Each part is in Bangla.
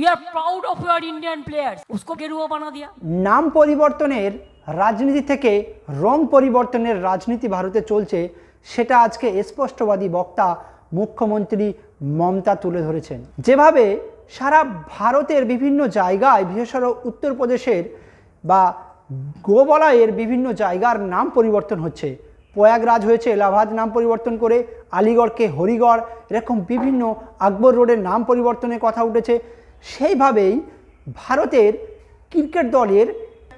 We are proud of your Indian players উসকো গেরুয়া বানা দিয়া নাম পরিবর্তনের রাজনীতি থেকে রং পরিবর্তনের রাজনীতি ভারতে চলছে সেটা আজকে স্পষ্টবাদী বক্তা মুখ্যমন্ত্রী মমতা তুলে ধরেছেন যেভাবে সারা ভারতের বিভিন্ন জায়গায় বিশেষত উত্তরপ্রদেশের বা গোবলায়ের বিভিন্ন জায়গার নাম পরিবর্তন হচ্ছে প্রয়াগরাজ হয়েছে এলাহাবাদ নাম পরিবর্তন করে আলিগড়কে হরিগড় এরকম বিভিন্ন আকবর রোডের নাম পরিবর্তনের কথা উঠেছে। সেইভাবেই ভারতের ক্রিকেট দলের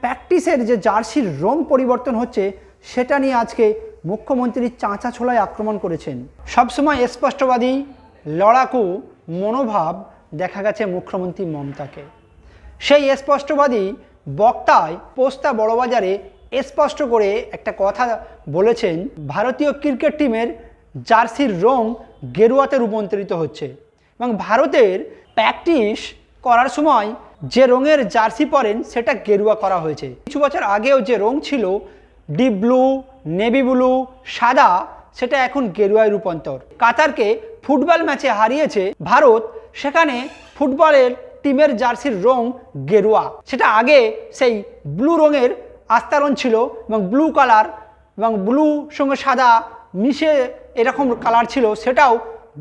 প্র্যাকটিসের যে জার্সির রং পরিবর্তন হচ্ছে, সেটা নিয়ে আজকে মুখ্যমন্ত্রী চাঁচা ছোলায় আক্রমণ করেছেন। সবসময় স্পষ্টবাদী লড়াকু মনোভাব দেখা গেছে মুখ্যমন্ত্রী মমতাকে। সেই স্পষ্টবাদী বক্তায় পোস্তা বড়বাজারে স্পষ্ট করে একটা কথা বলেছেন, ভারতীয় ক্রিকেট টিমের জার্সির রং গেরুয়াতে রূপান্তরিত হচ্ছে। এবং ভারতের প্র্যাকটিস করার সময় যে রঙের জার্সি পরেন, সেটা গেরুয়া করা হয়েছে। কিছু বছর আগেও যে রং ছিল ডিপ ব্লু নেভি ব্লু সাদা, সেটা এখন গেরুয়ায় রূপান্তর। কাতারকে ফুটবল ম্যাচে হারিয়েছে ভারত, সেখানে ফুটবলের টিমের জার্সির রং গেরুয়া। সেটা আগে সেই ব্লু রঙের আস্তারণ ছিল এবং ব্লু কালার এবং ব্লু সঙ্গে সাদা মিশে এরকম কালার ছিল, সেটাও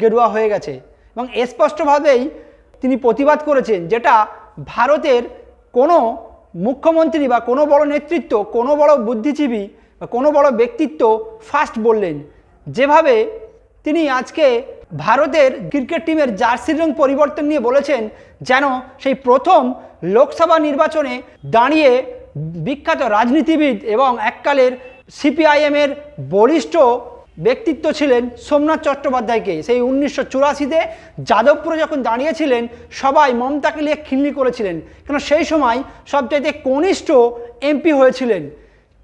গেরুয়া হয়ে গেছে। এবং স্পষ্টভাবেই তিনি প্রতিবাদ করেছেন যেটা ভারতের কোনো মুখ্যমন্ত্রী বা কোনো বড় নেতৃত্ব, কোনো বড় বুদ্ধিজীবী বা কোনো বড় ব্যক্তিত্ব ফার্স্ট বললেন। যেভাবে তিনি আজকে ভারতের ক্রিকেট টিমের জার্সির রং পরিবর্তন নিয়ে বলেছেন, যেন সেই প্রথম লোকসভা নির্বাচনে দাঁড়িয়ে বিখ্যাত রাজনীতিবিদ এবং এককালের সিপিআইএমের বরিষ্ঠ ব্যক্তিত্ব ছিলেন সোমনাথ চট্টোপাধ্যায়কে। সেই উনিশশো চুরাশিতে যাদবপুরে যখন দাঁড়িয়েছিলেন, সবাই মমতাকে নিয়ে খিল্লি করেছিলেন। কেন সেই সময় সবচাইতে কনিষ্ঠ এমপি হয়েছিলেন।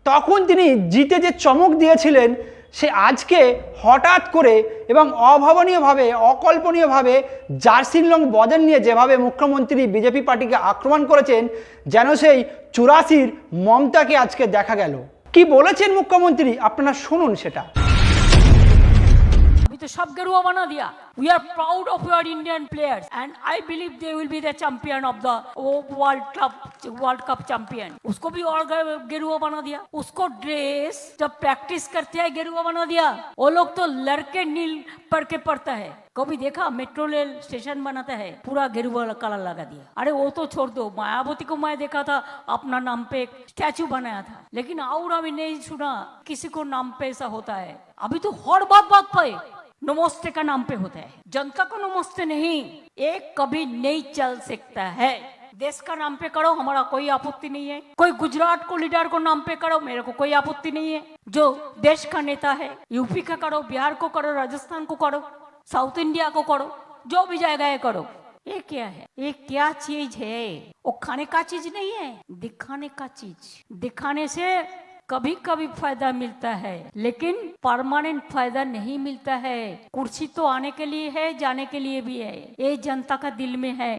তখন তিনি জিতে যে চমক দিয়েছিলেন, সে আজকে হঠাৎ করে এবং অভাবনীয়ভাবে, অকল্পনীয়ভাবে জার্সিনলং বদল নিয়ে যেভাবে মুখ্যমন্ত্রী বিজেপি পার্টিকে আক্রমণ করেছেন, যেন সেই চুরাশির মমতাকে আজকে দেখা গেল। কি বলেছেন মুখ্যমন্ত্রী? আপনারা শুনুন সেটা। सब गेरुआ बना दिया। We are proud of your Indian players and I believe they will be the champion of the world cup world cup champion उसको भी और गेरुआ बना दिया। उसको ड्रेस जब प्रैक्टिस करते हैं गेरुआ बना दिया। वो लोग तो लड़के नील पढ़ के पढ़ता है। कभी देखा? मेट्रो रेल स्टेशन बनाता है। पूरा गेरुआ कलर लगा दिया। अरे वो तो छोड़ दो। मायावती को मैं देखा था, अपना नाम पे एक स्टैचू बनाया था। लेकिन और अभी नहीं सुना। किसी को नाम पे ऐसा होता है। अभी तो हर बात बात पे। नमस्ते का नाम पे होता है। जनता को नमस्ते नहीं, एक कभी नहीं चल सकता है। देश का नाम पे करो, हमारा कोई आपत्ति नहीं है। कोई गुजरात को लीडर को नाम पे करो, मेरे को कोई आपत्ति नहीं है। जो देश का नेता है यूपी का करो, बिहार को करो, राजस्थान को करो, साउथ इंडिया को करो, जो भी जाएगा करो। ये क्या है? ये क्या चीज़ है? वो खाने का चीज़ नहीं है, दिखाने का चीज़। दिखाने से कभी कभी फ़ायदा मिलता है, लेकिन परमानेंट फ़ायदा नहीं मिलता है। कुर्सी तो आने के लिए है, जाने के लिए भी है। ये जनता का दिल में है।